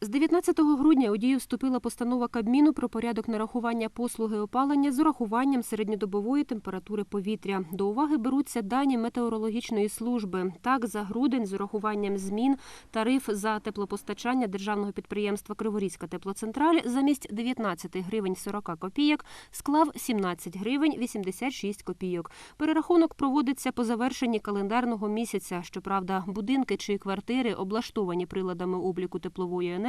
З 19 грудня у дію вступила постанова Кабміну про порядок нарахування послуги опалення з урахуванням середньодобової температури повітря. До уваги беруться дані метеорологічної служби. Так, за грудень з урахуванням змін тариф за теплопостачання державного підприємства Криворізька теплоцентраль замість 19 гривень 40 копійок склав 17 гривень 86 копійок. Перерахунок проводиться по завершенні календарного місяця. Щоправда, будинки чи квартири, облаштовані приладами обліку теплової енергії,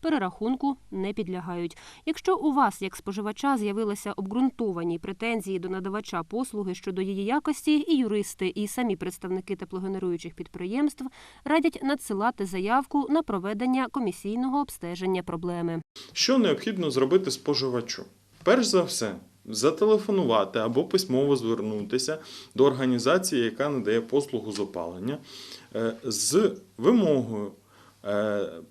перерахунку не підлягають. Якщо у вас, як споживача, з'явилися обґрунтовані претензії до надавача послуги щодо її якості, і юристи, і самі представники теплогенеруючих підприємств радять надсилати заявку на проведення комісійного обстеження проблеми. Що необхідно зробити споживачу? Перш за все, зателефонувати або письмово звернутися до організації, яка надає послугу з опалення, е, з вимогою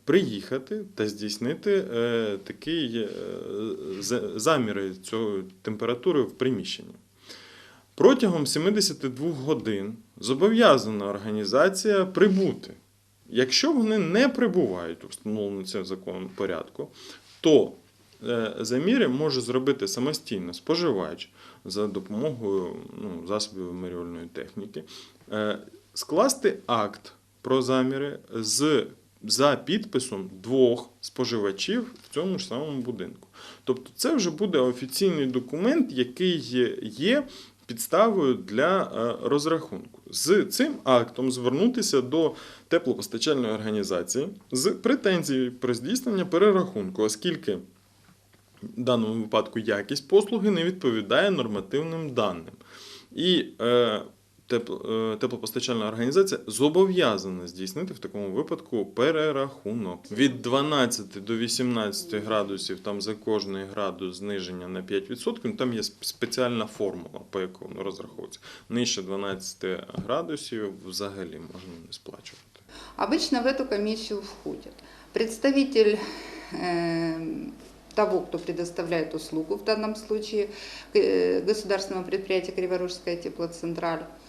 приїхати та здійснити е, такий е, заміри цієї температури в приміщенні. Протягом 72 годин зобов'язана організація прибути. Якщо вони не прибувають у встановленому цим законом порядку, то е, заміри може зробити самостійно споживач за допомогою ну, засобів вимірювальної техніки, е, скласти акт про заміри з, за підписом двох споживачів в цьому ж самому будинку. Тобто це вже буде офіційний документ, який є- підставою для е, розрахунку. З цим актом звернутися до теплопостачальної організації з претензією про здійснення перерахунку, оскільки в даному випадку якість послуги не відповідає нормативним даним. І е, теплопостачальна організація зобов'язана здійснити в такому випадку перерахунок. Від 12 до 18 градусів там за кожний градус зниження на 5%, ну, там є спеціальна формула, по якій воно розраховується. Нижче 12 градусів взагалі можна не сплачувати. Обычно в эту комиссию входит представитель э, того, кто предоставляет услугу, в данном случае э, государственного предприятия Криворужская теплоцентраль, э,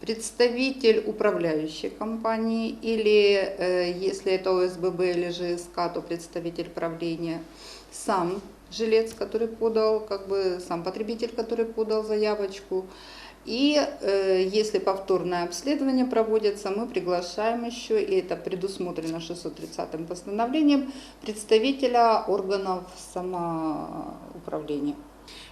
представитель управляющей компании или, э, если это ОСББ или ЖСК, то представитель правления, сам жилец, который подал, как бы сам потребитель, который подал заявочку, и э, если повторное обследование проводится, мы приглашаем еще, и это предусмотрено 630 постановлением, представителя органов самоуправления.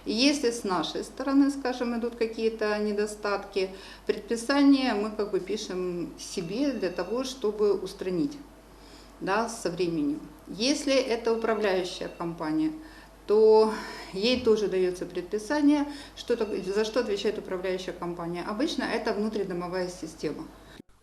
Если с нашей стороны, скажем, идут какие-то недостатки, предписание мы как бы пишем себе для того, чтобы устранить да, со временем. Если это управляющая компания, то ей тоже дается предписание, что, за что отвечает управляющая компания. Обычно это внутридомовая система.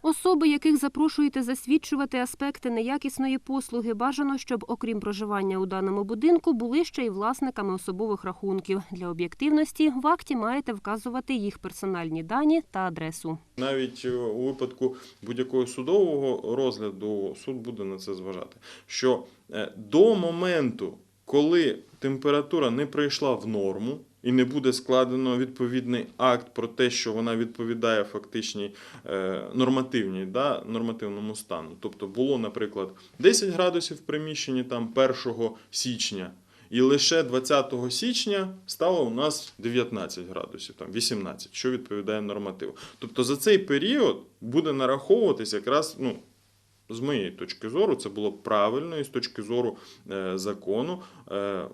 Особи, яких запрошуєте засвідчувати аспекти неякісної послуги, бажано, щоб, окрім проживання у даному будинку, були ще й власниками особових рахунків. Для об'єктивності в акті маєте вказувати їх персональні дані та адресу. Навіть е, у випадку будь-якого судового розгляду суд буде на це зважати. Що е, до моменту, коли температура не прийшла в норму і не буде складено відповідний акт про те, що вона відповідає фактичній е, нормативній, да, нормативному стану. Тобто було, наприклад, 10 градусів в приміщенні там 1 січня. І лише 20 січня стало у нас 19 градусів, там 18, що відповідає нормативу. Тобто за цей період буде нараховуватись якраз, ну, з моєї точки зору, це було правильно, і з точки зору е, закону е,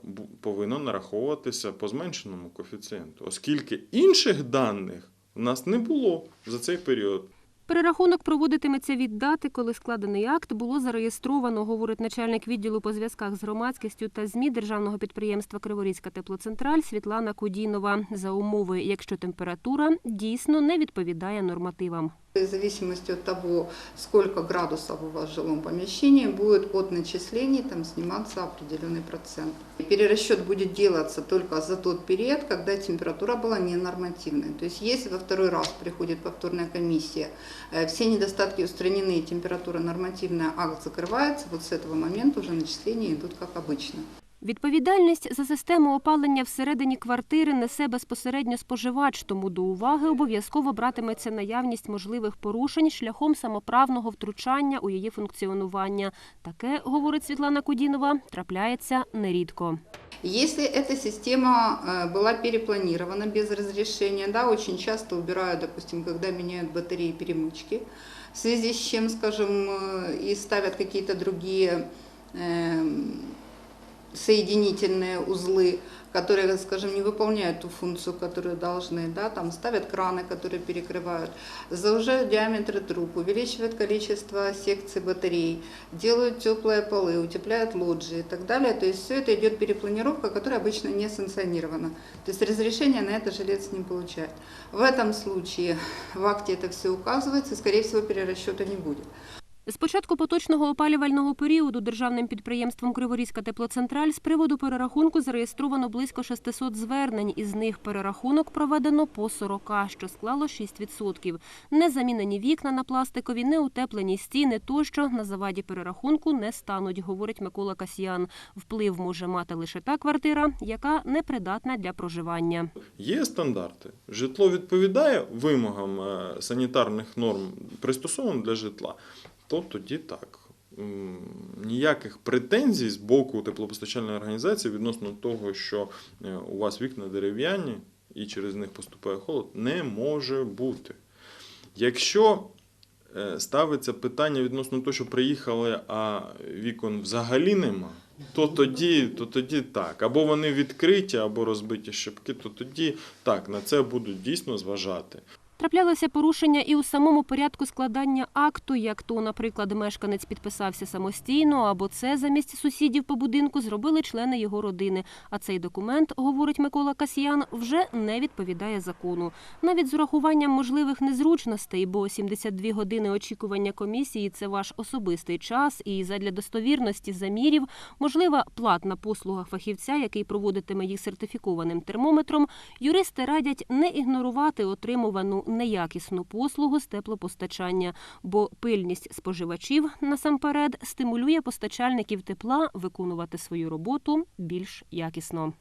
повинно нараховуватися по зменшеному коефіцієнту, оскільки інших даних у нас не було за цей період. Перерахунок проводитиметься від дати, коли складений акт було зареєстровано, говорить начальник відділу по зв'язках з громадськістю та ЗМІ державного підприємства Криворізька теплоцентраль Світлана Кудінова. За умови, якщо температура дійсно не відповідає нормативам. В зависимости от того, сколько градусов у вас в жилом помещении, будет от начислений там сниматься определенный процент. Перерасчет будет делаться только за тот период, когда температура была ненормативной. То есть если во второй раз приходит повторная комиссия, э, все недостатки устранены, температура нормативная, акт закрывается, вот с этого момента уже начисления идут как обычно. Відповідальність за систему опалення всередині квартири несе безпосередньо споживач, тому до уваги обов'язково братиметься наявність можливих порушень шляхом самоправного втручання у її функціонування. Таке, говорить Світлана Кудінова, трапляється нерідко. Если эта система э, была перепланирована без разрешения, да, очень часто убирают, допустим, когда меняют батареи перемычки, в связи с чем, скажем, э, и ставят какие-то другие эм, Соединительные узлы, которые, скажем, не выполняют ту функцию, которую должны, да, там ставят краны, которые перекрывают, заужают диаметр труб, увеличивают количество секций батарей, делают теплые полы, утепляют лоджии и так далее. То есть все это идет перепланировка, которая обычно не санкционирована. То есть разрешение на это жилец не получает. В этом случае в акте это все указывается, и, скорее всего, перерасчета не будет. З початку поточного опалювального періоду державним підприємством Криворізька теплоцентраль з приводу перерахунку зареєстровано близько 600 звернень. Із них перерахунок проведено по 40, що склало 6%. Не замінені вікна на пластикові, не утеплені стіни тощо на заваді перерахунку не стануть, говорить Микола Касьян. Вплив може мати лише та квартира, яка непридатна для проживання. Є стандарти. Житло відповідає вимогам е, санітарних норм, пристосовано для житла, то тоді так. Ніяких претензій з боку теплопостачальної організації відносно того, що е, у вас вікна дерев'яні і через них поступає холод, не може бути. Якщо е, ставиться питання відносно того, що приїхали, а вікон взагалі нема, то тоді, то тоді так. Або вони відкриті, або розбиті щепки, то тоді так, на це будуть дійсно зважати. Траплялося порушення і у самому порядку складання акту, як то, наприклад, мешканець підписався самостійно, або це замість сусідів по будинку зробили члени його родини. А цей документ, говорить Микола Касьян, вже не відповідає закону. Навіть з урахуванням можливих незручностей, бо 72 години очікування комісії це ваш особистий час, і задля достовірності замірів можлива платна послуга фахівця, який проводитиме їх сертифікованим термометром. Юристи радять не ігнорувати отримувану неякісну послугу з теплопостачання, бо пильність споживачів насамперед стимулює постачальників тепла виконувати свою роботу більш якісно.